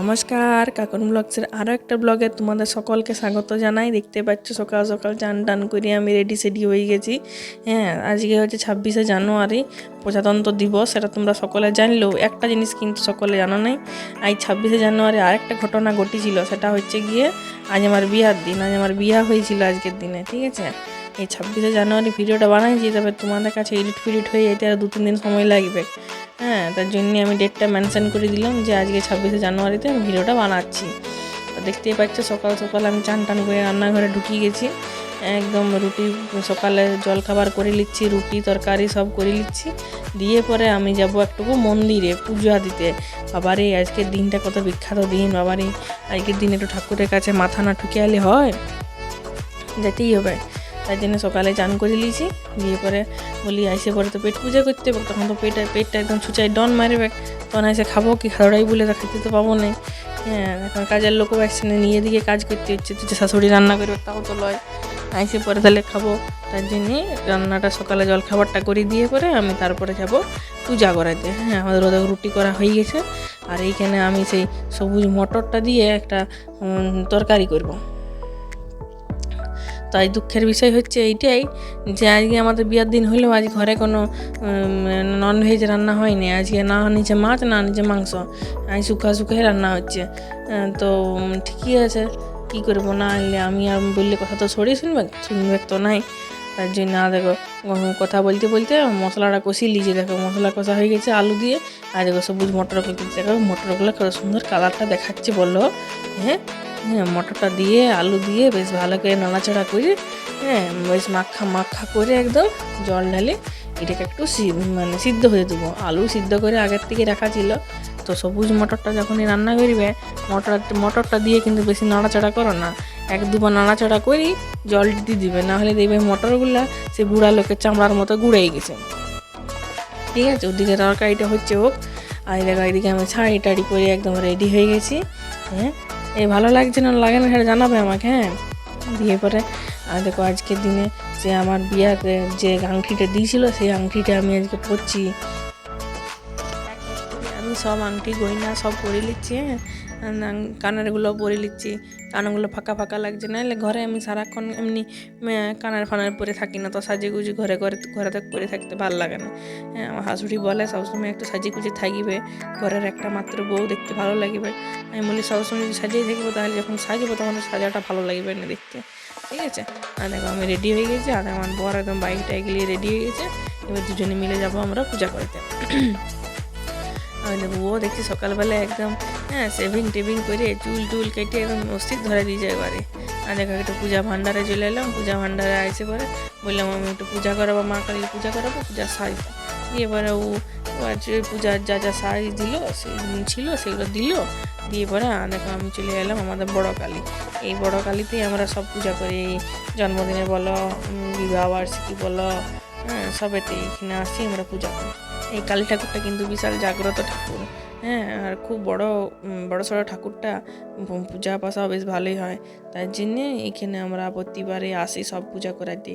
নমস্কার কাকন ব্লগসের আরও একটা ব্লগে তোমাদের সকলকে স্বাগত জানাই। দেখতে পাচ্ছ সকাল সকাল চান টান করে আমি রেডি সেডি হয়ে গেছি। হ্যাঁ আজকে হচ্ছে ছাব্বিশে জানুয়ারি, প্রজাতন্ত্র দিবস, সেটা তোমরা সকলে জানলেও একটা জিনিস কিন্তু সকলে জানো নাই। আজ ছাব্বিশে জানুয়ারি আরেকটা ঘটনা ঘটেছিল, সেটা হচ্ছে গিয়ে আজ আমার বিয়ার দিন, আজ আমার বিয়া হয়েছিল আজকের দিনে, ঠিক আছে? এই ছাব্বিশে জানুয়ারি ভিডিওটা বানাইছি তবে তোমাদের কাছে এডিট ফিডিট হয়ে যেতে আর দু তিন দিন সময় লাগবে। হ্যাঁ তার জন্য আমি ডেটটা মেনশন করে দিলাম যে আজকে ছাব্বিশে জানুয়ারিতে আমি ভিডিওটা বানাচ্ছি। তো দেখতেই পাচ্ছ, সকাল সকাল আমি চান টান করে রান্নাঘরে ঢুকিয়ে গেছি। একদম রুটি, সকালে জল খাবার করে নিচ্ছি, রুটি, তরকারি সব করে নিচ্ছি। দিয়ে পরে আমি যাব একটুকু মন্দিরে পূজা দিতে। বাবারে আজকের দিনটা কত বিখ্যাত দিন, বাবারে। আজকের দিন একটু ঠাকুরের কাছে মাথা না ঠুকে আলে হয়। যেতেই হবে। তাই জন্য সকালে চান করে নিয়েছি। দিয়ে পরে বলি আইসে পরে তো পেট পূজা করতে হবে, তখন তো পেটে পেটটা একদম ছুচাই ডন মারবে। তখন আইসে খাব কি, খাওয়াই বলে তো খেতে তো পাবো না। হ্যাঁ এখন কাজের লোকও আসছে না, নিয়ে দিকে কাজ করতে হচ্ছে, তো শাশুড়ি রান্না করবে তাও তো লয়। আইসে পরে তাহলে খাব। তার জন্যে রান্নাটা সকালে জল খাবারটা করে দিয়ে পরে আমি তারপরে যাব পূজা করাতে। হ্যাঁ আমাদের ওদের রুটি করা হয়ে গেছে। আর এইখানে আমি সেই সবুজ মটরটা দিয়ে একটা তরকারি করব। তাই দুঃখের বিষয় হচ্ছে এইটাই যে আজকে আমাদের বিয়ার দিন হলেও আজ ঘরে কোনো ননভেজ রান্না হয়নি। আজকে না নিচে মাছ, না নিচে মাংস। আজ শুকা শুকাই রান্না হচ্ছে। তো ঠিকই আছে। কী করব, না আনলে আমি আর বললে কথা তো সরিয়ে শুনবে শুনবে তো নাই। তার জন্য, না দেখো কথা বলতে বলতে মশলাটা কষিয়ে লিজে দেখো, মশলা কষা হয়ে গেছে, আলু দিয়ে। আর দেখো, সবুজ মটর দেখো, মটরগুলো কত সুন্দর কালারটা দেখাচ্ছে বলল হ্যাঁ? হ্যাঁ মটরটা দিয়ে, আলু দিয়ে বেশ ভালো করে নাড়াচাড়া করে হ্যাঁ বেশ মাখা মাখা করে একদম জল ঢালে এটাকে একটু মানে সিদ্ধ হয়ে দেবো। আলু সিদ্ধ করে আগের থেকে রাখা ছিল। তো সবুজ মটরটা যখনই রান্না করবে, মটর, মটরটা দিয়ে কিন্তু বেশি নাড়াচাড়া করো না। এক দুবার নাড়াচাড়া করি জল দিয়ে দিবে। না হলে দেখবে মটরগুলা সে বুড়া লোকের চামড়ার মতো গুঁড়েই গেছে। ঠিক আছে, ওদিকে তরকারিটা হচ্ছে হোক। আর দেখো এদিকে আমি শাড়ি টাড়ি করে একদম রেডি হয়ে গেছি। হ্যাঁ এই ভালো লাগছে না, লাগে না, সেটা জানাবে আমাকে হ্যাঁ। বিয়ে পরে, আর দেখো আজকের দিনে যে আমার বিয়াকে যে আংটিটা দিয়েছিল, সেই আংটিটা আমি আজকে পরছি। আমি সব আংটি গয়না সব পরে নিচ্ছি হ্যাঁ। কানেরগুলো পরে নিচ্ছি কানগুলো ফাঁকা ফাঁকা লাগছে। না ঘরে আমি সারাক্ষণ এমনি কানের ফানের পরে থাকি না। তো সাজে গুজে ঘরে ঘরে ঘরে থাক, পরে থাকতে ভালো লাগে না। হ্যাঁ আমার শাশুড়ি বলে, সবসময় একটু সাজিয়ে গুজে থাকিবে। ঘরের একটা মাত্র বউ দেখতে ভালো লাগবে। আমি বলি, সবসময় যদি সাজিয়ে থাকব, তাহলে যখন সাজবো, তখন সাজাটা ভালো লাগবে না দেখতে। ঠিক আছে? আর দেখো, আমি রেডি হয়ে গেছি। আর আমার বর একদম বাইক টাইক নিয়ে রেডি হয়ে গেছে। এবার দুজনে মিলে যাব আমরা পূজা করতে। ও দেখছি সকালবেলা একদম হ্যাঁ সেভিং টেভিং করে চুল টুল কেটে একদম মসজিদ ধরে দিয়ে যায় একবারে আর দেখো, একটু পূজা ভান্ডারে চলে এলাম, পূজা ভান্ডারে আসে পরে বললাম, আমি একটু পূজা করাবো, মা কালীর পূজা করাবো পূজার শাড়ি দিয়ে পরে ও পূজার যা যা শাড়ি দিল সে ছিল, সেগুলো দিল। দিয়ে পরে দেখো, আমি চলে এলাম আমাদের বড় কালী। এই বড় কালীতেই আমরা সব পূজা করি। জন্মদিনে বলো বিবাহ বার্ষিকী বলো হ্যাঁ সবেতে এখানে আসি, আমরা পূজা করি। এই কালী ঠাকুরটা কিন্তু বিশাল জাগ্রত ঠাকুর। হ্যাঁ আর খুব বড় বড় সড়ো ঠাকুরটা পূজা পাশাও বেশ ভালোই হয়। তার জন্যে এখানে আমরা প্রতিবারে আসি সব পূজা করাতে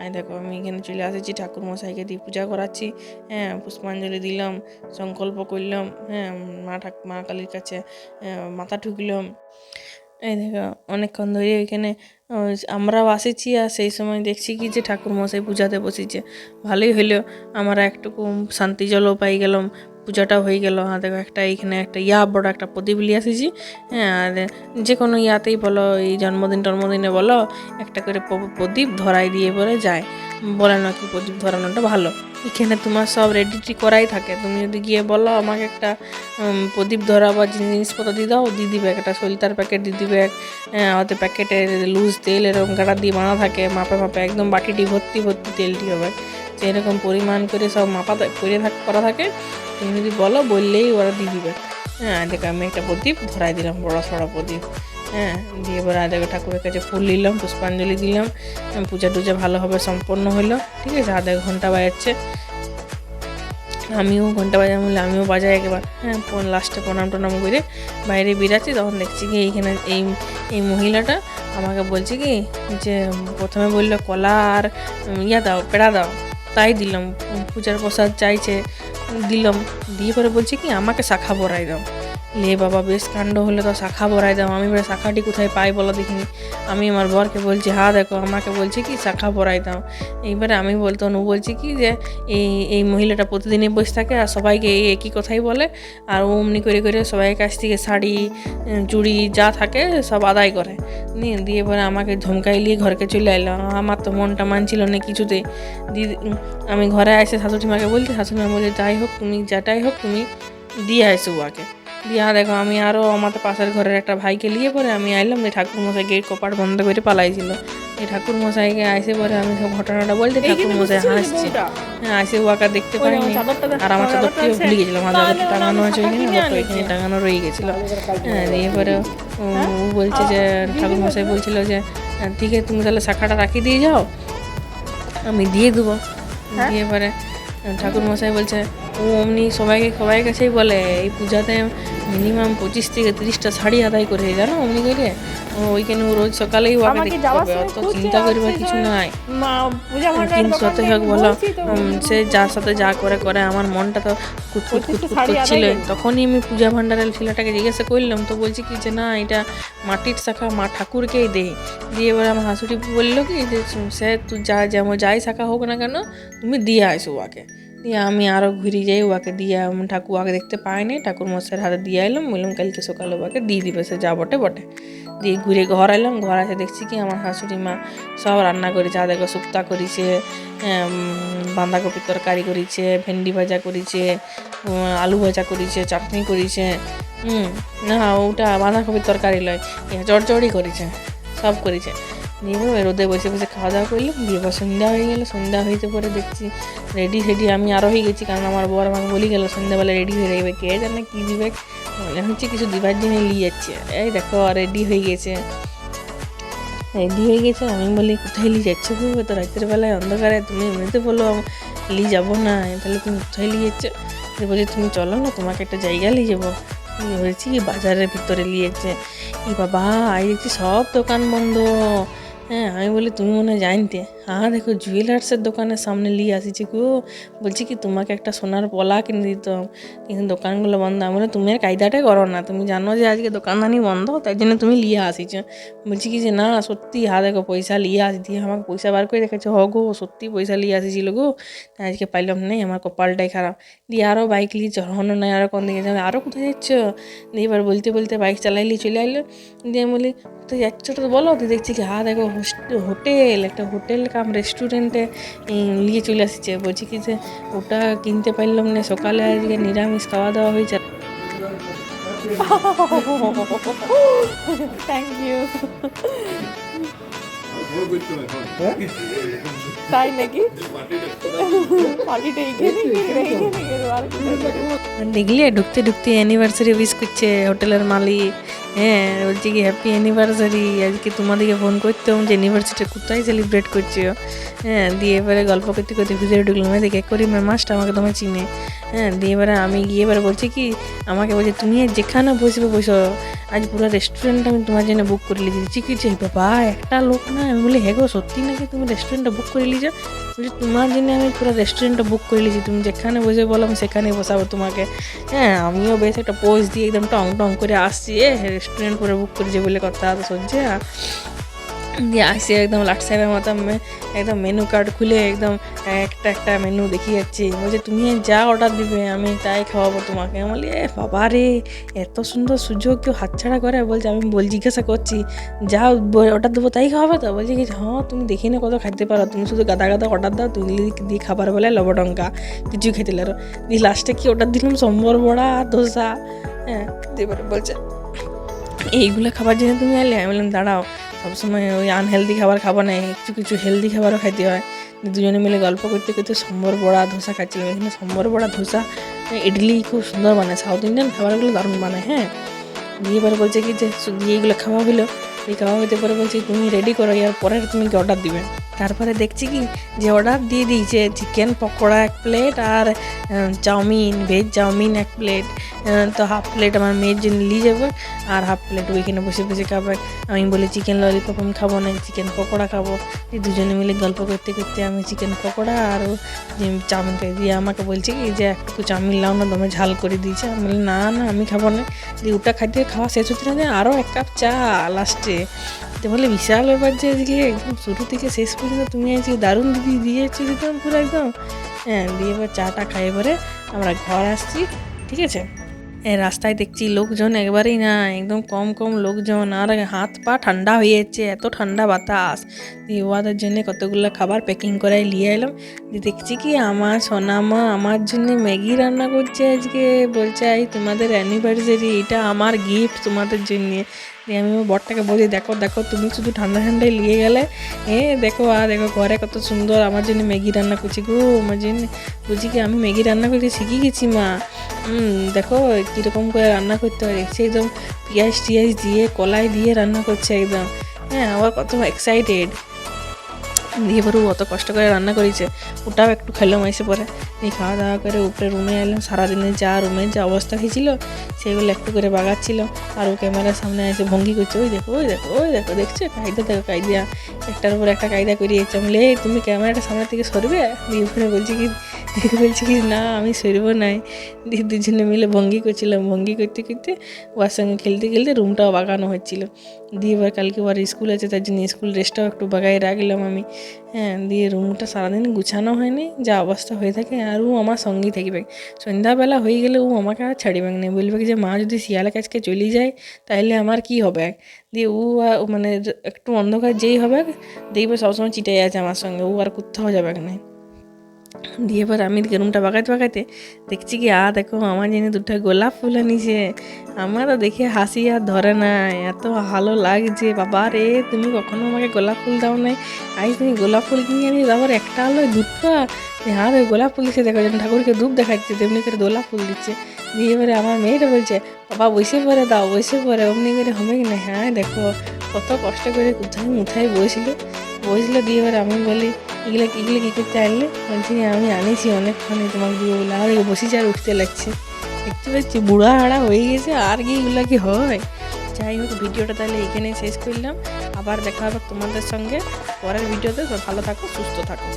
আর দেখো আমি এখানে চলে আসেছি ঠাকুর মশাইকে দিয়ে পূজা করাচ্ছি। হ্যাঁ পুষ্পাঞ্জলি দিলাম সংকল্প করলাম হ্যাঁ মা ঠাক মা কালীর কাছে হ্যাঁ, মাথা ঠুকলাম। এই দেখো, অনেকক্ষণ ধরে আমরা আমরাও আসেছি আর সেই সময় দেখছি কি যে ঠাকুর মশাই পূজাতে বসেছে। ভালোই হইল আমরা একটুকু শান্তি জলও পাই গেলাম। পূজাটাও হয়ে গেল আর দেখো একটা এইখানে একটা ইয়া বড় একটা প্রদীপ নিয়ে আসেছি হ্যাঁ আর যে কোনো ইয়াতেই বলো এই জন্মদিন টন্মদিনে বলো একটা করে প্রদীপ ধরাই দিয়ে পরে যায়। বলে নাকি প্রদীপ ধরানোটা ভালো। এখানে তোমার সব রেডিটি করাই থাকে। তুমি যদি গিয়ে বলো আমাকে একটা প্রদীপ ধরা বা জিনিসপত্র দিয়ে দাও দিয়ে দিবে। একটা সলিতার প্যাকেট দিয়ে দিবে। হ্যাঁ, ওতে প্যাকেটে লুজ তেল এরকম কাটা দিয়ে বানা থাকে। মাপে মাপে একদম বাটিটি ভর্তি ভর্তি তেলটি হবে। সেরকম পরিমাণ করে সব মাপা করে থাক, করা থাকে, তুমি যদি বলো, বললেই ওরা দিয়ে দিবে। হ্যাঁ দেখো আমি একটা প্রদীপ ধরাই দিলাম, বড় সড়ো প্রদীপ। হ্যাঁ দিয়ে এবার দেখো ঠাকুরের কাছে ফুল নিলাম, পুষ্পাঞ্জলি দিলাম। পূজা টুজা ভালোভাবে সম্পন্ন হলো, ঠিক আছে? আধা ঘণ্টা বাজাচ্ছে। আমিও ঘণ্টা বাজার বলে আমিও বাজাই একবার। হ্যাঁ লাস্টে প্রণাম টনাম করে বাইরে বেরাচ্ছি, তখন দেখছি কি এইখানে এই এই মহিলাটা আমাকে বলছে কি, যে প্রথমে বলল, কলা আর ইয়া দাও, পেড়া দাও। তাই দিলাম পূজার প্রসাদ চাইছে দিলাম। দিয়ে পরে বলছে কি আমাকে শাখা বড়াই দাও। লে বাবা, বেশ কাণ্ড হলে তো শাখা বড়াই দাও। আমি এবার শাখাটি কোথায় পাই বলো দেখিনি। আমি আমার বরকে বলছি হা দেখো, আমাকে বলছে কি শাখা বড়াই দাও। এইবারে আমি বলতো, অনু বলছি কি যে, এই এই মহিলাটা প্রতিদিনই বসে থাকে আর সবাইকে এই একই কথাই বলে। আর অমনি করে করে সবাইয়ের কাছ থেকে শাড়ি চুড়ি যা থাকে সব আদায় করে। নিয়ে দিয়ে এবারে আমাকে ধমকাই নিয়ে ঘরকে চলে এলো। আমার তো মনটা মানছিল না কিছুতে দিদি আমি ঘরে এসে শাশুড়ি মাকে বলছি শাশুড়ি মা বলছে, যাই হোক, তুমি যেটাই হোক, তুমি দিয়ে আসো উহাকে দিয়া দেখো আমি আরও আমাদের পাশের ঘরের একটা ভাইকে নিয়ে পরে আমি আইলাম যে ঠাকুর মশাই গেট কপাট বন্ধ করে পালাইছিল। এই ঠাকুর মশাইকে আইসে পরে আমি সব ঘটনাটা বলতে ঠাকুর মশাই হাসছে। হ্যাঁ আসে উহাকে দেখতে পাইনি আর আমার চাদরটিও ভুলে গেছিলাম আমার চাদরটা টাঙানো আছে ওইখানে তো ওইখানে টাঙানো রয়ে গেছিল। হ্যাঁ দিয়ে পরে ও বলছে যে ঠাকুর মশাই বলছিল যে "হ্যাঁ, ঠিক আছে তুমি তাহলে শাখাটা রাখি দিয়ে যাও আমি দিয়ে দেবো। দিয়ে পরে ঠাকুর মশাই বলছে ও অমনি সবাইকে সবাই কাছেই বলে এই পূজাতে মিনিমাম পঁচিশ থেকে তিরিশটা শাড়ি আদায় করে জানো অমনি করে? ওইখানে রোজ সকালেই ওকে দেখতে সময় অত চিন্তা করবার কিছু নাই। কিন্তু হোক বলো সে যার সাথে যা করে করে আমার মনটা তো কুতকুত প্রত্যেকটা কুতকুত করছিল। তখনই আমি পূজা ভান্ডারের ছেলেটাকে জিজ্ঞাসা করলাম তো বলছি কি যে না এটা মাটির শাখা মা ঠাকুরকেই দে। দিয়ে এবার আমার হাসুটি বলল কি যে সে তুই যা যেমন যাই শাখা হোক না কেন তুমি দিয়ে আসো ওকে। দিয়ে আমি আরও ঘুরে যাই ওকে দিয়ে ঠাকুর ওকে দেখতে পাইনি ঠাকুর মশাইয়ের হাতে দিয়ে এলাম বললাম কালকে সকালে ওকে দিয়ে দিবে, সে যা বটে বটে। দিয়ে ঘুরে ঘর এলাম ঘর আসে দেখছি কি আমার শাশুড়ি মা সব রান্না করেছে, আদা শুক্তা করেছে বাঁধাকপির তরকারি করেছে, ভেন্ডি ভাজা করেছে আলু ভাজা করেছে, চাটনি করেছে না, ওটা বাঁধাকপির তরকারি লয় চড়চড়ি করেছে, সব করেছে। এবার রোদে বসে বসে খাওয়া দাওয়া করলাম দিয়ে এবার সন্ধ্যা হয়ে গেলো, সন্ধ্যা হইতে পরে দেখছি রেডি ফেডি আমি আরও হয়ে গেছি, কারণ আমার বর আমাকে বলি গেল, সন্ধ্যাবেলা রেডি হয়ে যাবে। কে জানে কী দিবে? মনে হচ্ছে কিছু দিবার জন্য নিয়ে যাচ্ছে। এই দেখো রেডি হয়ে গেছে। রেডি হয়ে গেছে, আমি বলি, কোথায় নিয়ে যাচ্ছ গো? তো রাতের বেলায় অন্ধকারে, তুমি এমনিতে বলো নিয়ে যাব না। তাহলে তুমি কোথায় নিয়ে যাচ্ছ? দিয়ে বলছি, তুমি চলো না, তোমাকে একটা জায়গা নিয়ে যাব। দিয়ে বলছি, কি বাজারের ভিতরে নিয়ে যাচ্ছে? ই বাবা আই দেখছি সব দোকান বন্ধ। হ্যাঁ আমি বলি তুমি মনে হয় জানতে। হ্যাঁ দেখো জুয়েলার্সের দোকানের সামনে নিয়ে আসিছি গো। বলছি কি, তোমাকে একটা সোনার পলা কিনে দিতাম কিন্তু দোকানগুলো বন্ধ। আমি বলি, তুমি আর কায়দাটাই করো না। তুমি জানো যে আজকে দোকানদানি বন্ধ, তাই জন্য তুমি লিয়ে আসিছ। বলছি কি যে, না, সত্যি হা দেখো, পয়সা লিয়ে আসি দিয়ে আমাকে পয়সা বার করে দেখেছ হ গো, সত্যি পয়সা লিয়ে আসিছিল গো। আজকে পাইলাম নেই আমার কপালটাই খারাপ। দিয়ে আরও বাইক নিয়ে চড়ানো নাই আরও কোন দিকে যাবে আরও কোথায় যাচ্ছ? দিয়ে এবার বলতে বলতে বাইক চালাইলি চলে আইলো। দিয়ে আমি বলি, কোথায় যাচ্ছ? তো বলো, তো দেখছি কি হা দেখো হোটেল একটা হোটেল কাম রেস্টুরেন্টে নিয়ে চলে আসছে। বলছি কি যে ওটা কিনতে পারলাম না সকালে আজকে নিরামিষ খাওয়া দাওয়া হয়েছে থ্যাংক ইউ তাই নাকি? দেখলে ঢুকতে ঢুকতে অ্যানিভার্সারি উইশ করছে হোটেলের মালিক। হ্যাঁ বলছি কি হ্যাপি অ্যানিভার্সারি আজকে তোমাদেরকে ফোন করতাম যে অ্যানিভার্সারিটা কোথায় সেলিব্রেট করছ হ্যাঁ দিয়ে এবারে গল্প করতে করতে ভিতরে ঢুকলাম। দেখে করি মাস্টার আমাকে তোমায় চিনে। হ্যাঁ দিয়ে এবারে আমি গিয়ে এবারে বলছি কি, আমাকে বলছে, তুমি যেখানে বসবে, বসো। আজ পুরো রেস্টুরেন্ট আমি তোমার জন্য বুক করে লিখেছি কি যে বাবা, একটা লোক না? আমি বলি হ্যাঁ গো, সত্যি নাকি তুমি রেস্টুরেন্টটা বুক করে লিছো বলছি, তোমার জন্য আমি পুরো রেস্টুরেন্টটা বুক করে লিছি তুমি যেখানে বসে বলো, আমি সেখানে বসাবো তোমাকে। হ্যাঁ আমিও বেশ একটা পোজ দিয়ে একদম টং টং করে আসছি। এ রেস্টুরেন্ট করে বুক করেছে বলে কথা তো সহ্যে দিয়ে আসি একদম লাট সাহেবের মতো একদম মেনু কার্ড খুলে একদম একটা একটা মেনু দেখিয়ে যাচ্ছি। বলছে, তুমি যা অর্ডার দিবে, আমি তাই খাওয়াবো তোমাকে। আমি বলি, এ বাবা রে, এত সুন্দর সুযোগ কেউ হাতছাড়া করে? বলছে, আমি বল, জিজ্ঞাসা করছি যা অর্ডার দেবো, তাই খাওয়াবে তো? বলছে কি হ্যাঁ তুমি দেখি না কত খাইতে পারো। তুমি শুধু গাদা গাদা অর্ডার দাও, তুমি দিয়ে খাবার বলে লবডঙ্কা কিছু খেতে লারো। দিয়ে লাস্টে কি অর্ডার দিলাম? সম্বর বড়া ধোসা হ্যাঁ দিয়ে বলছে এইগুলো খাবার জন্য তুমি এলে আমি বললাম, দাঁড়াও, সবসময় ওই আনহেলদি খাবার খাব না কিছু কিছু হেলদি খাবারও খাইতে হয়। দুজনে মিলে গল্প করতে করতে সম্বর বড়া ধোসা খাচ্ছিলাম। এখানে সম্বর বড়া ধোসা ইডলি খুব সুন্দর বানায় সাউথ ইন্ডিয়ান খাবারগুলো দারুণ বানায় হ্যাঁ? দিয়ে এবার বলছে কি যে দিয়ে এগুলো খাওয়া হলো এই খাওয়া হইতে পরে বলছি, তুমি রেডি করো ইয়ার পরে তুমি কি অর্ডার দিবে? তারপরে দেখছি কি যে অর্ডার দিয়ে দিয়েছে চিকেন পকোড়া এক প্লেট আর chow mein veg chow mein এক প্লেট তো হাফ প্লেট আমার মেয়ের জন্য নিয়ে যাবে আর হাফ প্লেট ওইখানে বসে বসে খাবে। আমি বলি চিকেন ললিপপ আমি খাব না চিকেন পকোড়া খাব। দুজনে মিলে গল্প করতে করতে আমি চিকেন পকোড়া আর চাউমিন খাই। দিয়ে আমাকে বলছে কি যে একটু চাউমিন লাও না, দমে ঝাল করে দিয়েছে। আমি বলি, না না, আমি খাব না। দিয়ে ওটা খাইতে খাওয়া শেষ হচ্ছে না আরও এক কাপ চা লাস্টে তো বলে বিশাল ব্যাপার যে আজকে একদম শুরু থেকে শেষ পর্যন্ত তুমি আজকে দারুণ দিদি দিয়েছ দিতাম পুরো একদম। হ্যাঁ দিয়ে এবার চাটা খাই পরে আমরা ঘর আসছি, ঠিক আছে? রাস্তায় দেখছি লোকজন একবারেই না, একদম কম কম লোকজন, আর হাত পা ঠান্ডা হয়ে যাচ্ছে, এত ঠান্ডা বাতাস। দিয়ে ওদের জন্য কতগুলো খাবার প্যাকিং করে নিয়ে এলাম। দিয়ে দেখছি কি আমার সোনামা আমার জন্য ম্যাগি রান্না করছে আজকে, বলছে এই তোমাদের অ্যানিভার্সারি এটা আমার গিফট তোমাদের জন্য। দিয়ে আমি বরটাকে বলি, দেখো দেখো, তুমি শুধু ঠান্ডা ঠান্ডায় নিয়ে গেলে, এ, দেখো আর দেখো, ঘরে কত সুন্দর, আমার জন্য ম্যাগি রান্না করছি গো, আমার জন্য। বুঝি কি, আমি ম্যাগি রান্না করতে শিখে গেছি মা। হুম দেখো, কীরকম করে রান্না করতে হয়। দেখছি একদম পেঁয়াজ টিয়াজ দিয়ে, কলাই দিয়ে রান্না করছে একদম। হ্যাঁ আবার কত এক্সাইটেড দিয়ে পরে অত কষ্ট করে রান্না করেছে। ওটাও একটু খেলাম এসে পরে। দিয়ে খাওয়া দাওয়া করে উপরে রুমে এলাম সারাদিনে যা রুমের যা অবস্থা হয়েছিল, সেগুলো একটু করে বাগাচ্ছিল। আর ও ক্যামেরার সামনে এসে ভঙ্গি করছে, ওই দেখো ওই দেখো ওই দেখো, দেখছ? কায়দা, দেখো কায়দা। একটার উপর একটা কায়দা করিয়েছে। এই, তুমি ক্যামেরাটা সামনে থেকে সরবে? দিয়ে ওখানে বলছি কি বলছি কি, না, আমি সরবো নাই দিয়ে দুজনে মিলে ভঙ্গি করছিলাম। ভঙ্গি করতে করতে ওর সঙ্গে খেলতে খেলতে রুমটাও বাগানো হচ্ছিল। দিয়ে এবার কালকে ওর স্কুল আছে, তার জন্য স্কুল ড্রেসটাও একটু বাগায় রাখলাম আমি। হ্যাঁ দিয়ে রুমটা সারাদিন গুছানো হয়নি, যা অবস্থা হয়ে থাকে, আর ও আমার সঙ্গেই থাকবে। সন্ধ্যাবেলা হয়ে গেলে ও আমাকে আর ছাড়িবে না, বলবে যে, মা, যদি শিয়ালের কাছকে চলে যায় তাহলে আমার কি হবে? দিয়ে ও মানে একটু অন্ধকার যেই হবে, দেখবে সবসময় চিটাই আছে আমার সঙ্গে, ও আর কোথাও যাবে না। দিয়ে এবার আমি রুমটা বাগাইতে বাগাইতে দেখছি কি আ দেখো আমার জন্য দুটো গোলাপ ফুল আনিছে। আমার তো দেখে হাসি আর ধরে না, এত ভালো লাগছে। বাবা রে, তুমি কখনো আমাকে গোলাপ ফুল দাও নাই? আই, তুমি গোলাপ ফুল কিনে আনি তারপর একটা আলো দুটো হ্যাঁ রে গোলাপ ফুল দিচ্ছে দেখো যেন ঠাকুরকে ধূপ দেখাচ্ছে, তেমনি করে গোলাপ ফুল দিচ্ছে। দিয়ে এবারে আমার মেয়েটা বলছে, বাবা, বসে পরে দাও, বসে পরে অমনি করে হবে কি না? হ্যাঁ দেখো কত কষ্ট করে কোথায় মুথায় বসছিল বসল দিয়ে এবার আমি বলি এগুলো এগুলো কী করতে আনলে? বলছি আমি আনেছি অনেকক্ষণে, তোমাকে দিয়ে বলে। আর বসেছি আর উঠতে লাগছে। দেখতে পাচ্ছি বুড়া হাড়া হয়ে গেছে, আর কি এগুলো কি হয়? যাই হোক, ভিডিওটা তাহলে এখানে শেষ করলাম। আবার দেখা হবে তোমাদের সঙ্গে পরের ভিডিওতে। ভালো থাকো, সুস্থ থাকো।